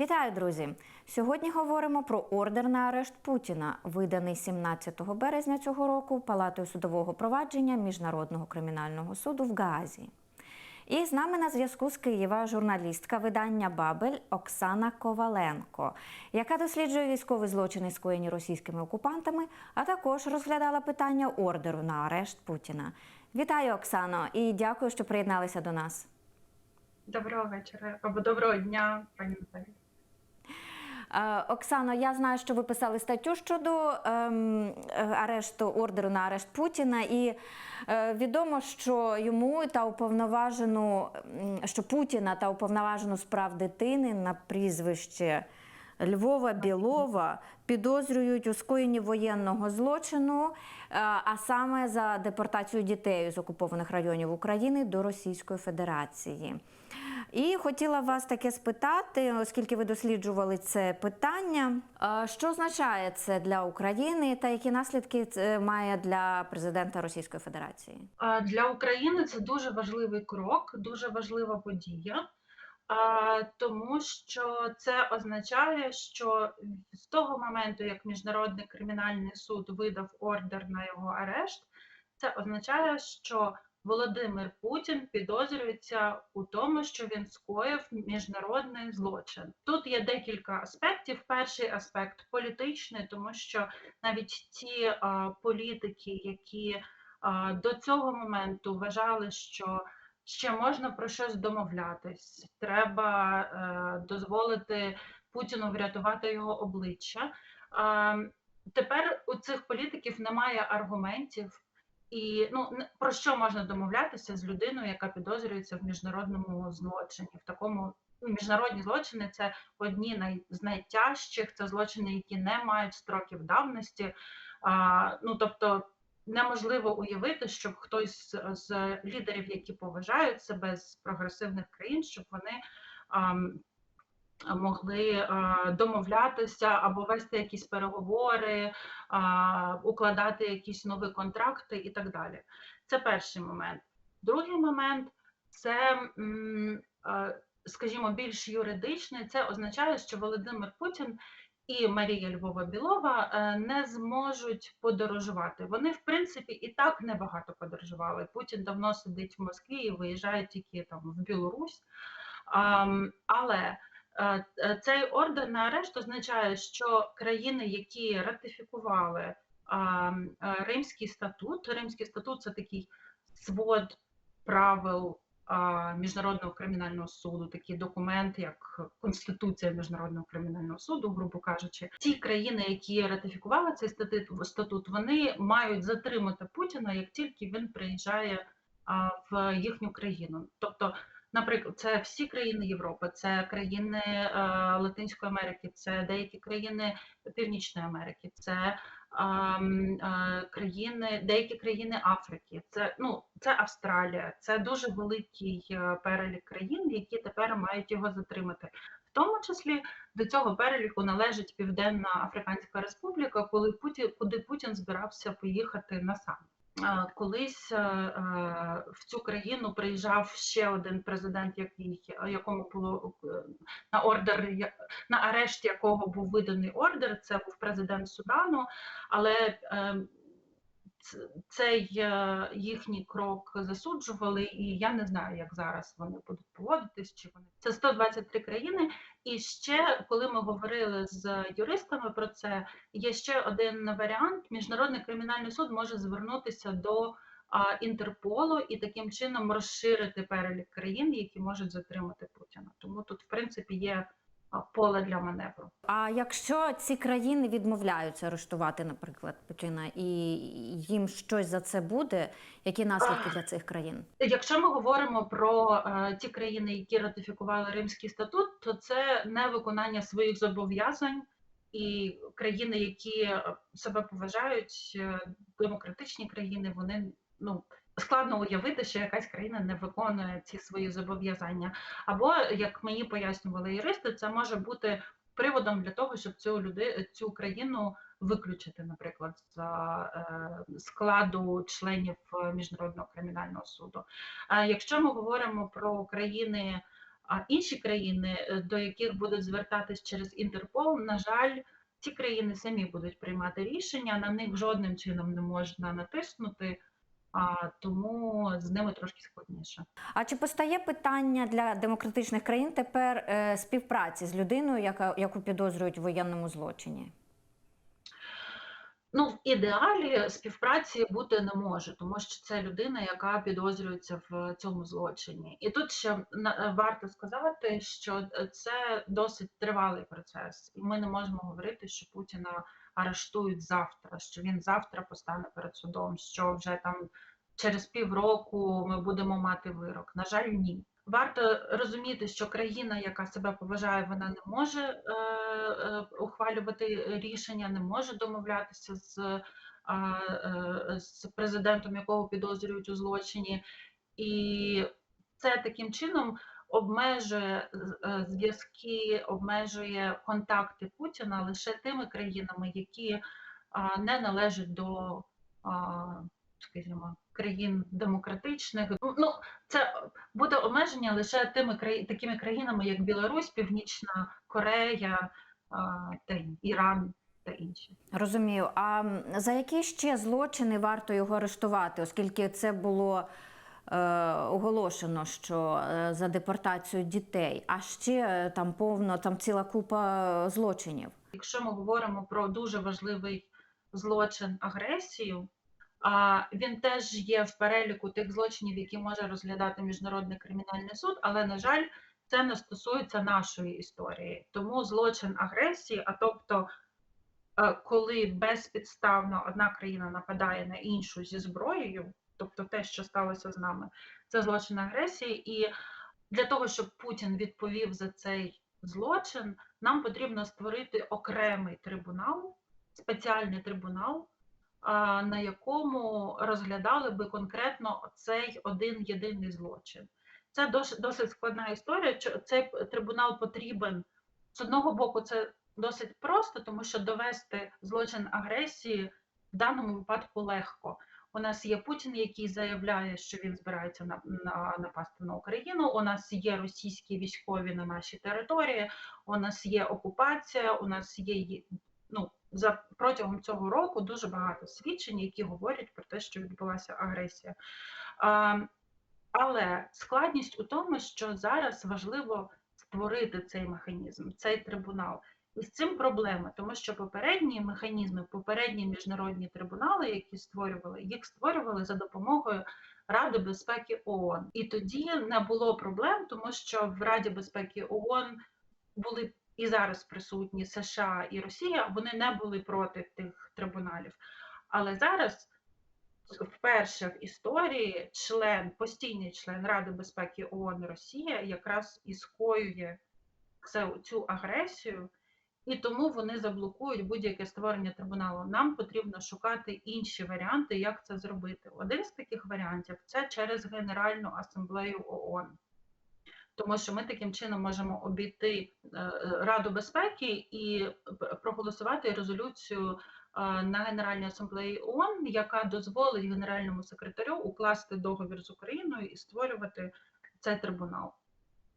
Вітаю, друзі! Сьогодні говоримо про ордер на арешт Путіна, виданий 17 березня цього року Палатою судового провадження Міжнародного кримінального суду в Гаазі. І з нами на зв'язку з Києва журналістка видання Бабель Оксана Коваленко, яка досліджує військові злочини, скоєні російськими окупантами, а також розглядала питання ордеру на арешт Путіна. Вітаю, Оксано, і дякую, що приєдналися до нас. Доброго вечора або доброго дня, пані Наталі. Е, Оксано, я знаю, що ви писали статтю щодо ем, арешту ордеру на арешт Путіна, і е, відомо, що йому та уповноважену, що Путіна та уповноважену справ дитини на прізвище Львова Білова підозрюють у скоєнні воєнного злочину, е, а саме за депортацію дітей з окупованих районів України до Російської Федерації. І хотіла вас таке спитати, оскільки ви досліджували це питання. е, Що означає це для України та які наслідки це має для президента Російської Федерації? Для України це дуже важливий крок, дуже важлива подія, тому що це означає, що з того моменту, як Міжнародний кримінальний суд видав ордер на його арешт, це означає, що Володимир Путін підозрюється у тому, що він скоїв міжнародний злочин. Тут є декілька аспектів. Перший аспект політичний, тому що навіть ті а, політики, які а, до цього моменту вважали, що ще можна про щось домовлятись, треба е, дозволити Путіну врятувати його обличчя. А, тепер у цих політиків немає аргументів. І ну про що можна домовлятися з людиною, яка підозрюється в міжнародному злочині? В такому ну, міжнародні злочини це одні з найтяжчих, це злочини, які не мають строків давності. А, ну тобто неможливо уявити, щоб хтось з, з лідерів, які поважають себе з прогресивних країн, щоб вони. ам, Могли е, домовлятися або вести якісь переговори, а, укладати якісь нові контракти і так далі. Це перший момент. Другий момент це, скажімо, більш юридичний. Це означає, що Володимир Путін і Марія Львова Білова е, не зможуть подорожувати. Вони, в принципі, і так небагато подорожували. Путін давно сидить в Москві і виїжджає тільки там в Білорусь. Але Е, е, Цей ордер на арешт означає, що країни, які ратифікували Римський статут, Римський статут це такий свод правил Міжнародного кримінального суду, такий документ, як Конституція Міжнародного кримінального суду, грубо кажучи, ті країни, які ратифікували цей статут, вони мають затримати Путіна, як тільки він приїжджає в їхню країну. Тобто Наприклад, це всі країни Європи, це країни е, Латинської Америки, це деякі країни Північної Америки, це країни, деякі країни Африки, це ну це Австралія, це дуже великий е, перелік країн, які тепер мають його затримати. В тому числі до цього переліку належить Південна Африканська Республіка, коли Путін, куди Путін збирався поїхати на сам. Колись е, е, в цю країну приїжджав ще один президент, який якому було е, на ордер на арешт якого був виданий ордер. Це був президент Судану, але е, ц- цей е, їхній крок засуджували, і я не знаю, як зараз вони будуть поводитись. Чи вони це 123 країни. І ще коли ми говорили з юристами про це, є ще один варіант: міжнародний кримінальний суд може звернутися до Інтерполу і таким чином розширити перелік країн, які можуть затримати Путіна. Тому тут, в принципі, є поле для маневру. А якщо ці країни відмовляються арештувати, наприклад, Путіна, і їм щось за це буде, які наслідки для цих країн? Якщо ми говоримо про е, ті країни, які ратифікували Римський статут, то це не виконання своїх зобов'язань. І країни, які е, себе поважають, е, демократичні країни, вони ну складно уявити, що якась країна не виконує ці свої зобов'язання. Або як мені пояснювали юристи, це може бути приводом для того, щоб цю люди цю країну виключити, наприклад, з е, складу членів е, міжнародного кримінального суду. А якщо ми говоримо про країни А інші країни, е, до яких будуть звертатись через Інтерпол, на жаль, ці країни самі будуть приймати рішення, на них жодним чином не можна натиснути, тому з ними трошки складніше. А чи постає питання для демократичних країн тепер е, співпраці з людиною, яка яку підозрюють в воєнному злочині? Ну, в ідеалі співпраці бути не може, тому що це людина, яка підозрюється в цьому злочині. І тут ще варто сказати, що це досить тривалий процес, і ми не можемо говорити, що Путіна арештують завтра, що він завтра постане перед судом, що вже там через півроку ми будемо мати вирок. На жаль, ні. Варто розуміти, що країна, яка себе поважає, вона не може е, е, ухвалювати рішення, не може домовлятися з, е, е, з президентом, якого підозрюють у злочині, і це таким чином обмежує е, зв'язки, обмежує контакти Путіна лише тими країнами, які не належать до, скажімо, країн демократичних. Ну, Ну, це буде обмеження лише тими такими країнами, як Білорусь, Північна Корея та Іран та інші. Розумію. А за які ще злочини варто його арештувати, оскільки це було е, оголошено, що е, за депортацію дітей, а ще е, там повно там ціла купа злочинів. Якщо ми говоримо про дуже важливий злочин агресію, а він теж є в переліку тих злочинів, які може розглядати міжнародний кримінальний суд, але на жаль, це не стосується нашої історії. Тому злочин агресії, а тобто, е, коли безпідставно одна країна нападає на іншу зі зброєю, тобто те, що сталося з нами, це злочин агресії, і для того, щоб Путін відповів за цей злочин, нам потрібно створити окремий трибунал, спеціальний трибунал, на якому розглядали би конкретно цей один єдиний злочин. Це досить складна історія. Цей трибунал потрібен з одного боку, це досить просто, тому що довести злочин агресії в даному випадку легко. У нас є Путін, який заявляє, що він збирається на, на, напасти на Україну. У нас є російські військові на нашій території. У нас є окупація. У нас є ну за протягом цього року дуже багато свідчень, які говорять про те, що відбулася агресія. А, але складність у тому, що зараз важливо створити цей механізм, цей трибунал. І з цим проблеми, тому що попередні механізми, попередні міжнародні трибунали, які створювали, їх створювали за допомогою Ради безпеки ООН. І тоді не було проблем, тому що в Раді безпеки ООН були і зараз присутні США і Росія, вони не були проти тих трибуналів. Але зараз вперше в історії член, постійний член Ради безпеки ООН Росія якраз і скоює цю агресію, і тому вони заблокують будь-яке створення трибуналу. Нам потрібно шукати інші варіанти, як це зробити. Один з таких варіантів це через Генеральну асамблею ООН. Тому що ми таким чином можемо обійти е, Раду безпеки і проголосувати резолюцію е, на Генеральній асамблеї ООН, яка дозволить генеральному секретарю укласти договір з Україною і створювати цей трибунал.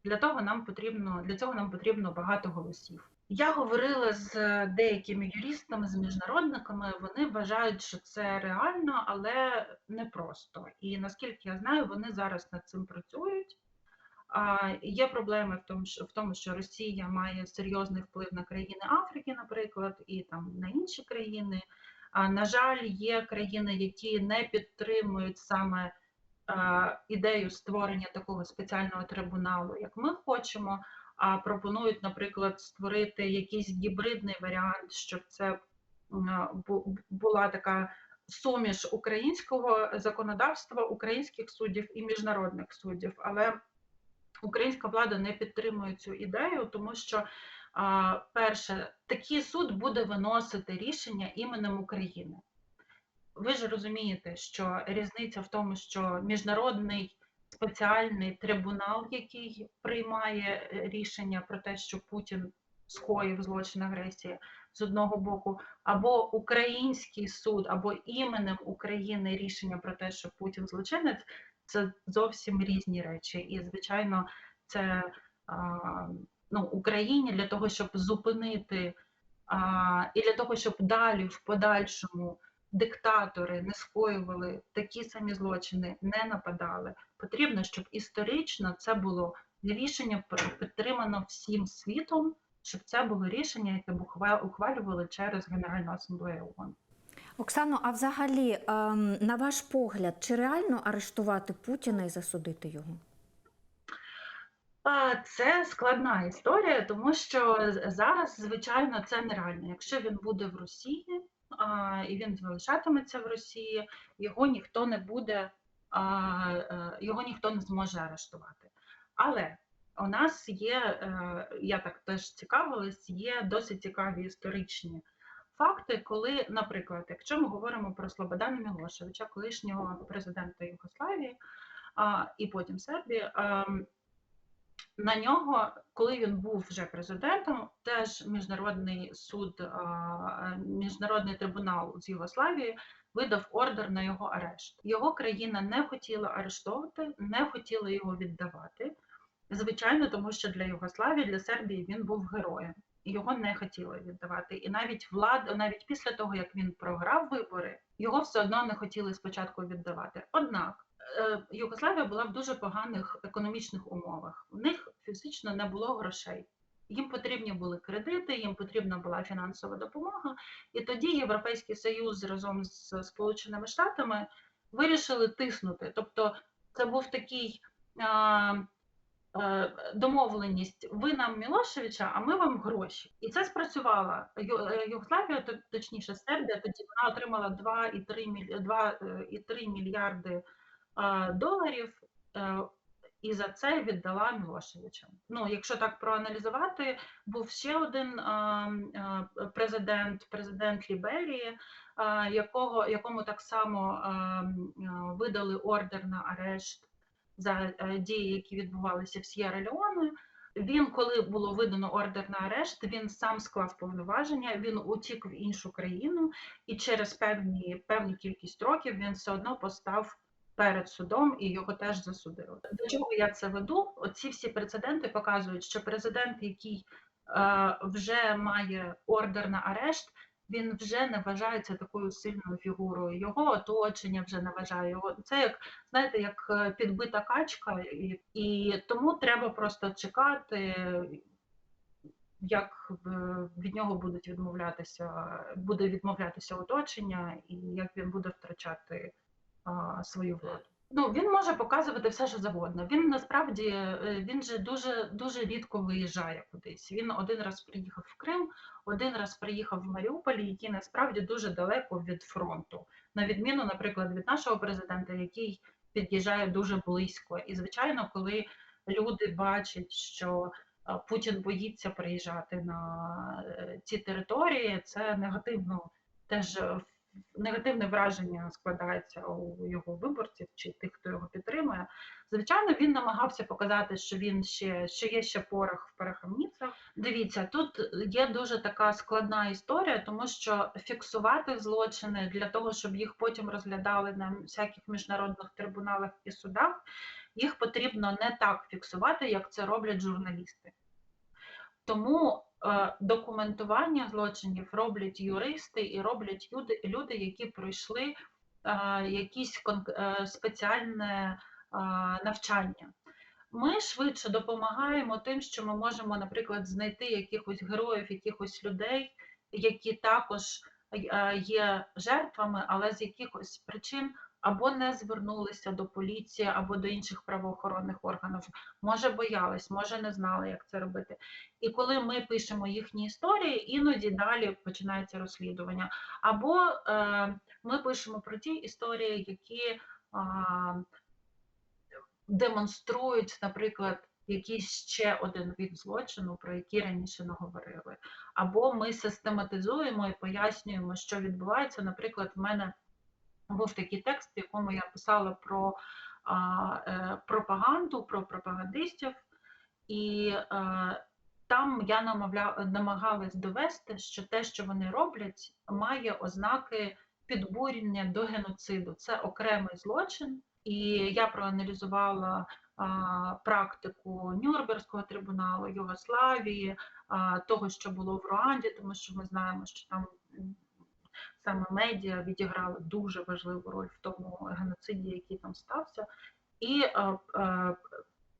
Для того нам потрібно для цього нам потрібно багато голосів. Я говорила з деякими юристами, з міжнародниками. Вони вважають, що це реально, але непросто. І наскільки я знаю, вони зараз над цим працюють. Є проблеми в тому, що в тому, що Росія має серйозний вплив на країни Африки, наприклад, і там на інші країни. А, На жаль, є країни, які не підтримують саме е, ідею створення такого спеціального трибуналу, як ми хочемо, а пропонують, наприклад, створити якийсь гібридний варіант, щоб це була така суміш українського законодавства, українських суддів і міжнародних суддів. Але українська влада не підтримує цю ідею, тому що, перше, такий суд буде виносити рішення іменем України. Ви ж розумієте, що різниця в тому, що міжнародний спеціальний трибунал, який приймає е, рішення про те, що Путін скоїв злочин агресії з одного боку, або український суд, або іменем України рішення про те, що Путін злочинець, це зовсім різні речі. І, звичайно, це ну, Україні для того, щоб зупинити а, і для того, щоб далі в подальшому диктатори не скоювали такі самі злочини, не нападали. Потрібно, щоб історично це було рішення підтримано всім світом, щоб це було рішення, яке б ухвалювали через Генеральну асамблею ООН. Оксано, а взагалі, ем, на ваш погляд, чи реально арештувати Путіна і засудити його? Це складна історія, тому що зараз, звичайно, це нереально. Якщо він буде в Росії і він залишатиметься в Росії, його ніхто не буде, його ніхто не зможе арештувати. Але у нас є, е, я так теж цікавилась, є досить цікаві історичні факти, коли, наприклад, якщо ми говоримо про Слободана Мілошевича, колишнього президента Югославії і потім Сербії. на нього, коли він був вже президентом, теж міжнародний суд, міжнародний трибунал з Югославії видав ордер на його арешт. Його країна не хотіла арештовувати, не хотіла його віддавати. Звичайно, тому що для Югославії, для Сербії він був героєм. Його не хотіли віддавати. І навіть влада, навіть після того, як він програв вибори, його все одно не хотіли спочатку віддавати. Однак е, Югославія була в дуже поганих економічних умовах. У них фізично не було грошей. Їм потрібні були кредити, їм потрібна була фінансова допомога. І тоді Європейський Союз разом з Сполученими Штатами вирішили тиснути. Тобто, це був такий а, е, домовленість: ви нам Мілошевича, а ми вам гроші. І це спрацювало. Е, Югославія, точніше, Сербія, тоді вона отримала 2,3 міль- 2,3 мільярди е, доларів. І за це віддала Мілошевича. Ну, якщо так проаналізувати, був ще один президент, президент Ліберії, якого, якому так само видали ордер на арешт за е, дії, які відбувалися в С'єра Леоне. Він, коли було видано ордер на арешт, він сам склав повноваження, він утік в іншу країну, і через певні, певну кількість років він все одно постав перед судом і його теж засудили. До чого я це веду? Оці всі прецеденти показують, що президент, який е, вже має ордер на арешт, він вже не вважається такою сильною фігурою. Його оточення вже не вважає його. Це як знаєте, як е, підбита качка, і, і тому треба просто чекати. Як е, від нього будуть відмовлятися, буде відмовлятися оточення, і як він буде втрачати а, свою владу. Ну він може показувати все, що завгодно. Він насправді е, він же дуже дуже рідко виїжджає кудись. Він один раз приїхав в Крим, один раз приїхав в Маріуполь, який насправді дуже далеко від фронту, на відміну, наприклад, від нашого президента, який під'їжджає дуже близько. І звичайно, коли люди бачать, що е, Путін боїться приїжджати на е, ці території, це негативно теж негативне враження складається у його виборців чи тих, хто його підтримує. Звичайно, він намагався показати, що він ще що є ще порох в пороховницях. Дивіться, тут є дуже така складна історія, тому що фіксувати злочини для того, щоб їх потім розглядали на всяких міжнародних трибуналах і судах, їх потрібно не так фіксувати, як це роблять журналісти. Тому документування злочинів роблять юристи і роблять люди, які пройшли е, якісь е, спеціальне е, навчання. Ми швидше допомагаємо тим, що ми можемо, наприклад, знайти якихось героїв, якихось людей, які також е, є жертвами, але з якихось причин або не звернулися до поліції, або до інших правоохоронних органів. Може, боялись, може, не знали, як це робити. І коли ми пишемо їхні історії, іноді далі починається розслідування. Або е, ми пишемо про ті історії, які а, демонструють, наприклад, якийсь ще один від злочину, про який раніше не говорили. Або ми систематизуємо і пояснюємо, що відбувається. Наприклад, в мене був такий текст, в якому я писала про е, пропаганду, про пропагандистів, і е, там я намагалась довести, що те, що вони роблять, має ознаки підбурення до геноциду. Це окремий злочин, і я проаналізувала а, практику Нюрнберзького трибуналу, Югославії, а, того, що було в Руанді, тому що ми знаємо, що там саме медіа відіграли дуже важливу роль в тому геноциді, який там стався, і, е, е,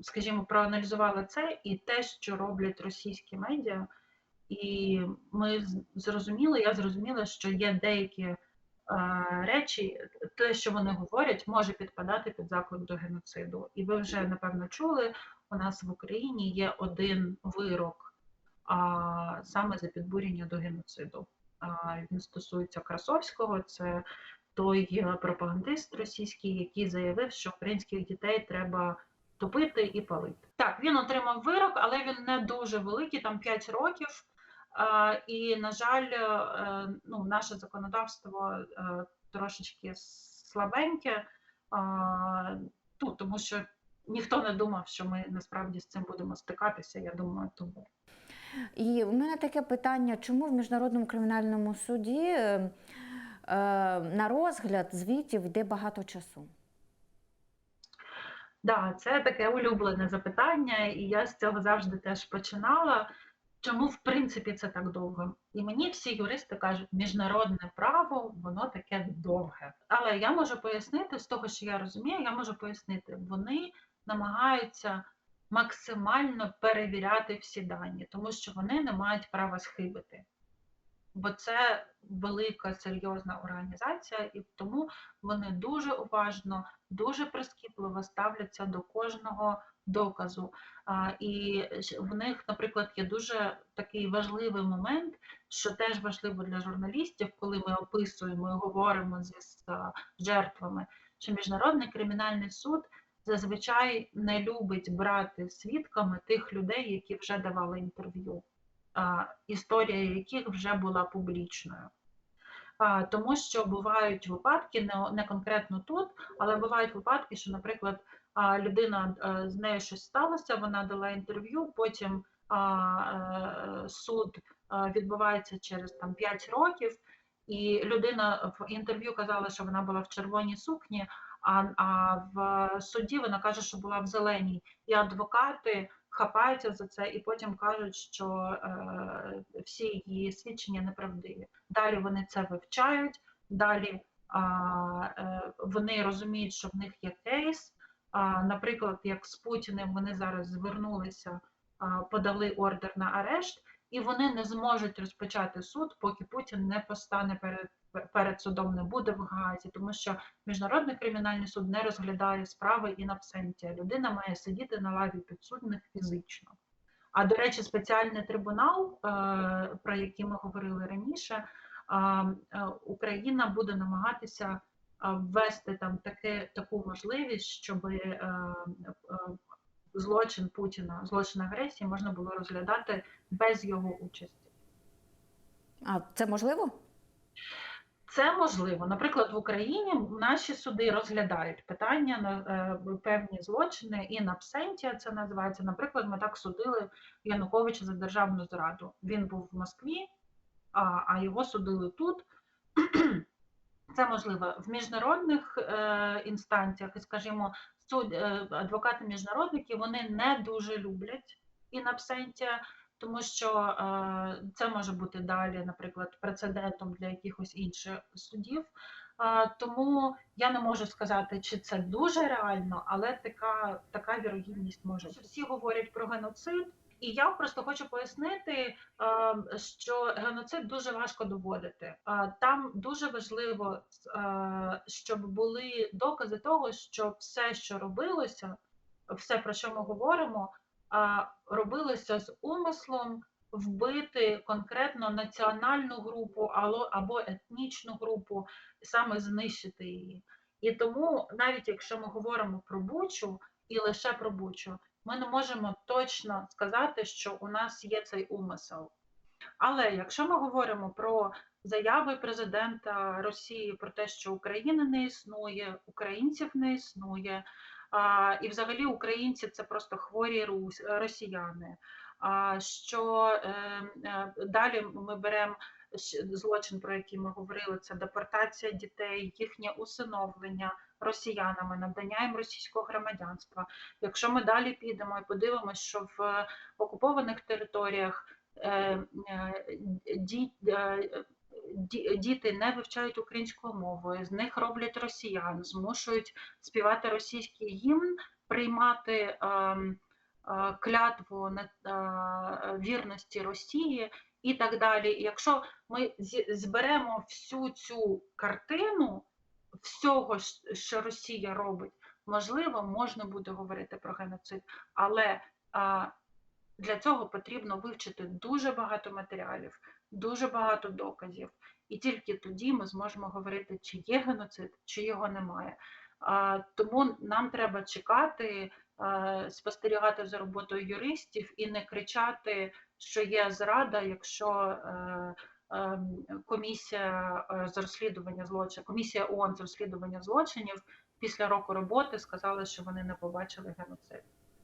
скажімо, проаналізували це і те, що роблять російські медіа. І ми зрозуміли, я зрозуміла, що є деякі е, речі, те, що вони говорять, може підпадати під заклик до геноциду. І ви вже напевно чули, у нас в Україні є один вирок а, саме за підбурення до геноциду. Він стосується Красовського, це той е, пропагандист російський, який заявив, що українських дітей треба топити і палити. Так, він отримав вирок, але він не дуже великий, там 5 років. І, на жаль, е, ну, наше законодавство е, трошечки слабеньке, ну, тому що ніхто не думав, що ми насправді з цим будемо стикатися. Я думаю, тому. І в мене таке питання: чому в міжнародному кримінальному суді е, е, на розгляд звітів йде багато часу? Да, це таке улюблене запитання, і я з цього завжди теж починала. Чому в принципі це так довго? І мені всі юристи кажуть, міжнародне право, воно таке довге. Але я можу пояснити з того, що я розумію, я можу пояснити, вони намагаються максимально перевіряти всі дані, тому що вони не мають права схибити. Бо це велика серйозна організація, і тому вони дуже уважно, дуже прискіпливо ставляться до кожного доказу. І в них, наприклад, є дуже такий важливий момент, що теж важливо для журналістів, коли ми описуємо і говоримо з жертвами, що міжнародний кримінальний суд зазвичай не любить брати свідками тих людей, які вже давали інтерв'ю, історія яких вже була публічною. Тому що бувають випадки, не, конкретно тут, але бувають випадки, що, наприклад, людина з нею щось сталося, вона дала інтерв'ю, потім е, суд відбувається через там 5 років, і людина в інтерв'ю казала, що вона була в червоній сукні, а, а в суді вона каже, що була в зеленій. І адвокати хапаються за це і потім кажуть, що е, всі її свідчення неправдиві. Далі вони це вивчають, далі е, вони розуміють, що в них є кейс. А, наприклад, як з Путіним вони зараз звернулися, а, подали ордер на арешт, і вони не зможуть розпочати суд, поки Путін не постане перед перед судом, не буде в Гаазі, тому що міжнародний кримінальний суд не розглядає справи in absentia. Людина має сидіти на лаві підсудних фізично. А до речі, спеціальний трибунал, е, про який ми говорили раніше, е, Україна буде намагатися ввести там таке, таку можливість, щоб е, злочин Путіна, злочин агресії можна було розглядати без його участі. А це можливо? Це можливо. Наприклад, в Україні наші суди розглядають питання на е, певні злочини і на абсентія це називається. Наприклад, ми так судили Януковича за державну зраду. Він був в Москві, а, а його судили тут. Це можливо в міжнародних е, інстанціях, і скажімо, суд, е, адвокати міжнародники вони не дуже люблять інабсентія, тому що е, це може бути далі, наприклад, прецедентом для якихось інших судів. Е, тому я не можу сказати, чи це дуже реально, але така, така вірогідність може бути. Всі говорять про геноцид. І я просто хочу пояснити, е, що геноцид дуже важко доводити. Е, Там дуже важливо, е, щоб були докази того, що все, що робилося, все про що ми говоримо, робилося з умислом вбити конкретно національну групу або етнічну групу, саме знищити її. І тому, навіть якщо ми говоримо про Бучу і лише про Бучу, ми не можемо точно сказати, що у нас є цей умисел. Але якщо ми говоримо про заяви президента Росії про те, що України не існує, українців не існує, а, і взагалі українці це просто хворі рус, росіяни. А, що е, е, далі ми беремо злочин, про який ми говорили, це депортація дітей, їхнє усиновлення, росіянами, надання їм російського громадянства. Якщо ми далі підемо і подивимося, що в окупованих територіях е, е, ді- е, діти не вивчають українською мовою, з них роблять росіян, змушують співати російський гімн, приймати е, клятву на е, вірності Росії і так далі. Якщо ми зберемо всю цю картину всього, що Росія робить, можливо, можна буде говорити про геноцид, але а, для цього потрібно вивчити дуже багато матеріалів, дуже багато доказів, і тільки тоді ми зможемо говорити, чи є геноцид, чи його немає. А, Тому нам треба чекати, е, спостерігати за роботою юристів і не кричати, що є зрада, якщо е, ем, комісія е, з розслідування злочинів, комісія ООН з розслідування злочинів після року роботи сказали, що вони не побачили геноцид.